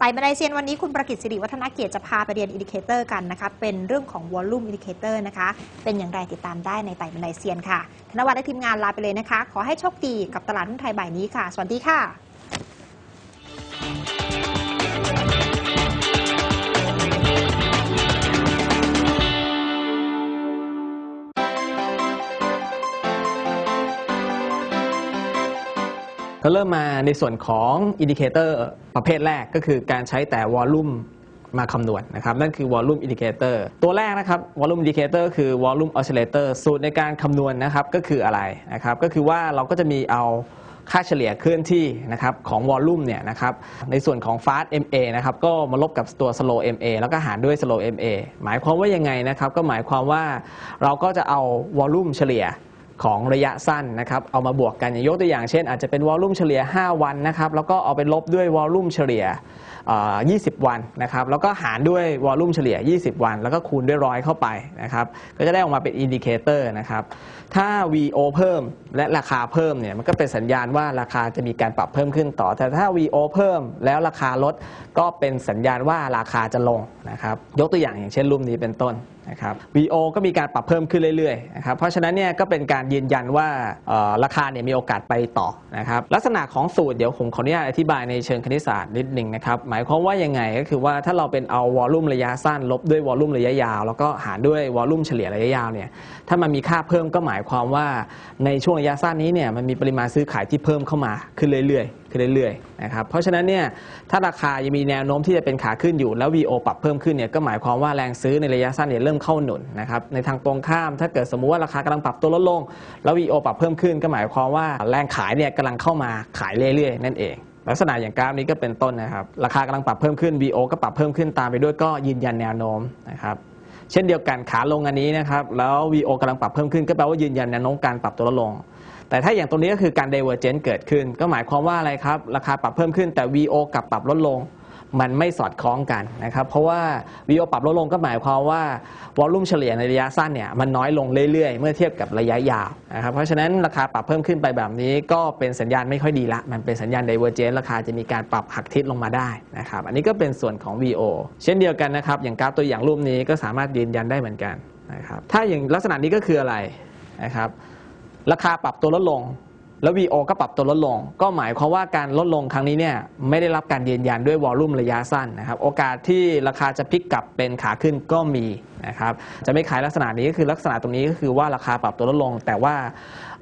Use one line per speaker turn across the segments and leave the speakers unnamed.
ไต่บันไดเซียนวันนี้คุณประกิตสิริวัฒนเกียรติจะพาไปเรียนอินดิเคเตอร์กันนะคะ เป็นเรื่องของวอลลุ่มอินดิเคเตอร์นะคะ เป็นอย่างไรติดตามได้ในไต่บันไดเซียนค่ะ ธนวัฒน์และทีมงานลาไปเลยนะคะ ขอให้โชคดีกับตลาดหุ้นไทยบ่ายนี้ค่ะ สวัสดีค่ะ
เริ่มมาในส่วนของอินดิเคเตอร์ประเภทแรกก็คือการใช้แต่วอลลุ่มมาคำนวณนะครับ นั่นคือวอลลุ่มอินดิเคเตอร์ตัวแรกนะครับวอลลุ่มอินดิเคเตอร์คือวอลลุ่มออสซิเลเตอร์สูตรในการคำนวณนะครับก็คืออะไรนะครับ ก็คือว่าเราก็จะมีเอาค่าเฉลี่ยเคลื่อนที่นะครับของวอลลุ่มเนี่ยนะครับในส่วนของ fast MA นะครับก็มาลบกับตัว slow MA แล้วก็หารด้วย slow MA หมายความว่ายังไงนะครับ ก็หมายความว่าเราก็จะเอาวอลลุ่มเฉลี่ย ของระยะสั้นนะครับเอามาบวกกันยกตัวอย่างเช่น อาจจะเป็นวอลลุ่มเฉลี่ย 5 วันนะครับแล้วก็เอาไปลบด้วยวอลลุ่มเฉลี่ย 20 วันนะครับแล้วก็หารด้วยวอลลุ่มเฉลี่ย 20 วัน แล้วก็คูณด้วยร้อยเข้าไปนะครับก็จะได้ออกมาเป็นอินดิเคเตอร์นะครับถ้า VO เพิ่มและราคาเพิ่มเนี่ยมันก็เป็นสัญญาณว่าราคาจะมีการปรับเพิ่มขึ้นต่อ แต่ถ้า VO เพิ่มแล้วราคาลดก็เป็นสัญญาณว่าราคาจะลงนะครับยกตัวอย่างอย่างเช่นรูปนี้เป็นต้น นะครับ VO ก็มีการปรับเพิ่มขึ้นเรื่อยๆนะครับเพราะฉะนั้นเนี่ยก็เป็นการยืนยันว่าราคาเนี่ยมีโอกาสไปต่อนะครับลักษณะของสูตรเดี๋ยวผมขออนุญาตอธิบายในเชิงคณิตศาสตร์นิดหนึ่งนะครับหมายความว่ายังไงก็คือว่าถ้าเราเป็นเอาวอลลุ่มระยะสั้นลบด้วยวอลลุ่มระยะยาว แล้วก็หารด้วยวอลลุ่มเฉลี่ยระยะยาวเนี่ยถ้ามันมีค่าเพิ่มก็หมายความว่าในช่วงระยะสั้นนี้เนี่ยมันมีปริมาณซื้อขายที่เพิ่มเข้ามาขึ้นเรื่อยๆ ขึ้นเรื่อยๆนะครับเพราะฉะนั้นเนี่ยถ้าราคายังมีแนวโน้มที่จะเป็นขาขึ้นอยู่แล้ว VO ปรับเพิ่มขึ้นเนี่ยก็หมายความว่าแรงซื้อในระยะสั้นเนี่ยเริ่มเข้าหนุนนะครับในทางตรงข้ามถ้าเกิดสมมุติว่าราคากำลังปรับตัวลดลง แล้ว VO ปรับเพิ่มขึ้นก็หมายความว่าแรงขายเนี่ยกำลังเข้ามาขายเรื่อยๆ นั่นเองลักษณะอย่างกราฟนี้ก็เป็นต้นนะครับ ราคากำลังปรับเพิ่มขึ้น VO ก็ปรับเพิ่มขึ้นตามไปด้วยก็ยืนยันแนวโน้มนะครับ เช่นเดียวกันขาลงอันนี้นะครับแล้ว VO กำลังปรับเพิ่มขึ้นก็แปลว่ายืนยันแนวโน้มการปรับตัวลดลง แต่ถ้าอย่างตรงนี้ก็คือการ divergence เกิดขึ้น ก็หมายความว่าอะไรครับราคาปรับเพิ่มขึ้นแต่ VO กลับปรับลดลง มันไม่สอดคล้องกันนะครับ เพราะว่า VO ปรับลดลงก็หมายความว่าวอลลุ่มเฉลี่ยในระยะสั้นเนี่ยมันน้อยลงเรื่อยๆ เมื่อเทียบกับระยะยาวนะครับเพราะฉะนั้นราคาปรับเพิ่มขึ้นไปแบบนี้ก็เป็นสัญญาณไม่ค่อยดีละ มันเป็นสัญญาณ divergence ราคาจะมีการปรับหักทิศลงมาได้นะครับอันนี้ก็เป็นส่วนของ VO เช่นเดียวกันนะครับอย่างกราฟตัวอย่างรูปนี้ก็สามารถยืนยันได้เหมือนกันนะครับถ้าอย่างลักษณะนี้ก็คืออะไรนะครับราคาปรับตัวลดลง แล้ว VO ก็ปรับตัวลดลง ก็หมายความว่าการลดลงครั้งนี้เนี่ยไม่ได้รับการยืนยันด้วยวอลลุ่มระยะสั้นนะครับ โอกาสที่ราคาจะพลิกกลับเป็นขาขึ้นก็มีนะครับ จะไม่ขายลักษณะนี้ก็คือลักษณะตรงนี้ก็คือว่าราคาปรับตัวลดลง แต่ว่า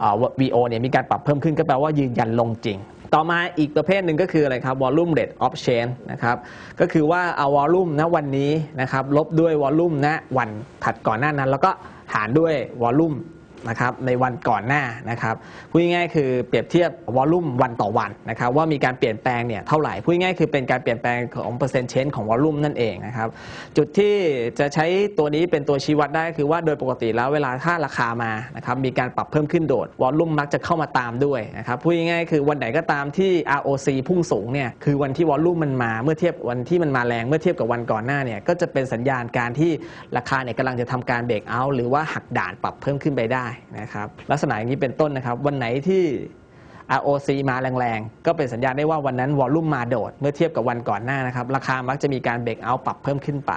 เอ่อ VO เนี่ยมีการปรับเพิ่มขึ้นก็แปลว่ายืนยันลงจริงต่อมาอีกประเภทหนึ่งก็คืออะไรครับ volume rate of change นะครับ ก็คือว่าเอา volume ณวันนี้นะครับ ลบด้วย volume ณวันถัดก่อนหน้านั้น แล้วก็หารด้วย volume นะครับในวันก่อนหน้านะครับพูดง่ายๆคือเปรียบเทียบวอลลุ่มวันต่อวันนะครับว่ามีการเปลี่ยนแปลงเนี่ยเท่าไหร่พูดง่ายๆคือเป็นการเปลี่ยนแปลงของเปอร์เซ็นต์เชนของวอลลุ่มนั่นเองนะครับจุดที่จะใช้ตัวนี้เป็นตัวชี้วัดได้คือว่าโดยปกติแล้วเวลาถ้าราคามานะครับมีการปรับเพิ่มขึ้นโดดวอลลุ่มมักจะเข้ามาตามด้วยนะครับพูดง่ายๆคือวันไหนก็ตามที่ ROC พุ่งสูงเนี่ยคือวันที่วอลลุ่มมันมาเมื่อเทียบวันที่มันมาแรงเมื่อเทียบกับวันก่อนหน้าเนี่ยก็จะเป็นสัญญาณการที่ราคาเนี่ยกำลังจะทำการเบรกเอาท์หรือว่าหักด่านปรับเพิ่มขึ้นไปได้นะครับลักษณะอย่างนี้เป็นต้นนะครับ วันไหนที่ ROC มาแรงๆ ก็เป็นสัญญาณได้ว่าวันนั้นวอลลุ่มมาโดด เมื่อเทียบกับวันก่อนหน้านะครับ ราคามักจะมีการเบรกเอาท์ปรับเพิ่มขึ้นไป